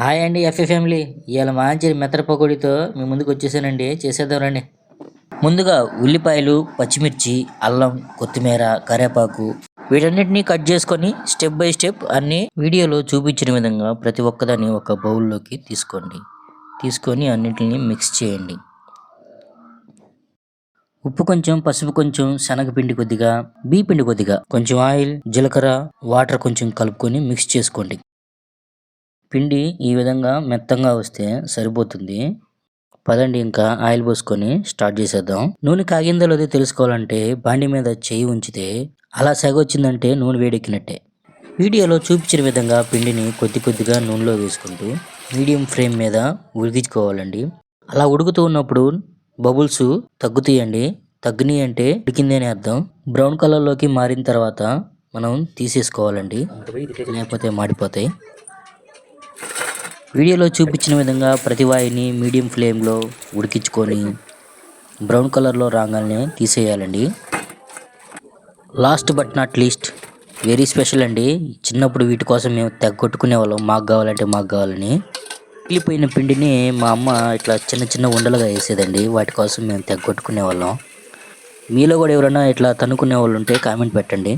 Hi అండి FA family. ఇవాళ మంచి మెత్తర పకోడీతో మీ ముందుకు వచ్చేసానండి. చేసేద్దాం రండి. ముందుగా ఉల్లిపాయలు పచ్చిమిర్చి అల్లం కొత్తిమీర కరేపాకు వీటన్నిటిని కట్ చేసుకొని స్టెప్ బై స్టెప్ అన్ని వీడియోలో చూపించిన విధంగా ప్రతి ఒక్కదాన్ని ఒక బౌల్లోకి తీసుకోండి. తీసుకొని అన్నిటిని మిక్స్ చేయండి. ఉప్పు కొంచెం పసుపు కొంచెం శనగపిండి కొద్దిగా పిండి కొద్దిగా కొంచెం ఆయిల్ జీలకర్ర వాటర్ కొంచెం కలుపుకొని మిక్స్ చేసుకోండి. పిండి ఈ విధంగా మెత్తంగా వస్తే సరిపోతుంది. పదండి ఇంకా ఆయిల్ పోసుకొని స్టార్ట్ చేసేద్దాం. నూనె కాగిందో లేదో తెలుసుకోవాలంటే బాండి మీద చేయి ఉంచితే అలా సెగ వచ్చిందంటే నూనె వేడెక్కినట్టే. వీడియోలో చూపించిన విధంగా పిండిని కొద్ది కొద్దిగా నూనెలో వేసుకుంటూ మీడియం ఫ్లేమ్ మీద ఉడికించుకోవాలండి. అలా ఉడుకుతూ ఉన్నప్పుడు బబుల్స్ తగ్గుతాయండి. తగ్గినాయి అంటే ఉడికింది అని అర్థం. బ్రౌన్ కలర్లోకి మారిన తర్వాత మనం తీసేసుకోవాలండి. లేకపోతే మాడిపోతాయి. వీడియోలో చూపించిన విధంగా ప్రతి వాయిని మీడియం ఫ్లేమ్లో ఉడికించుకొని బ్రౌన్ కలర్లో రాగానే తీసేయాలండి. Last but not least very special అండి. చిన్నప్పుడు వీటి కోసం మేము తెగొట్టుకునే వాళ్ళం. మాకు కావాలంటే మాకు కావాలని. మిగిలిపోయిన పిండిని మా అమ్మ ఇట్లా చిన్న చిన్న ఉండలుగా వేసేదండి. వాటి కోసం మేము తెగొట్టుకునే వాళ్ళం. మీలో కూడా ఎవరైనా ఇట్లా తనుకునే వాళ్ళు ఉంటే కామెంట్ పెట్టండి.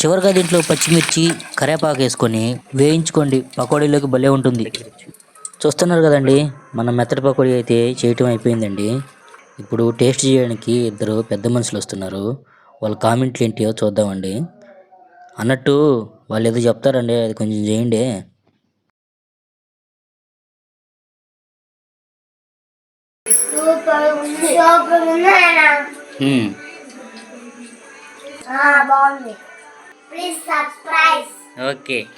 చివరిగా దీంట్లో పచ్చిమిర్చి కరేపాకు వేసుకొని వేయించుకోండి. పకోడీలోకి భలే ఉంటుంది. చూస్తున్నారు కదండి మన మెత్తటి పకోడీ అయితే చేయటం అయిపోయిందండి. ఇప్పుడు టేస్ట్ చేయడానికి ఇద్దరు పెద్ద మనుషులు వస్తున్నారు. వాళ్ళ కామెంట్లు ఏంటియో చూద్దామండి. అన్నట్టు వాళ్ళు ఏదో చెప్తారండి అది కొంచెం చేయండి. బాగుంది. Please subscribe. Okay.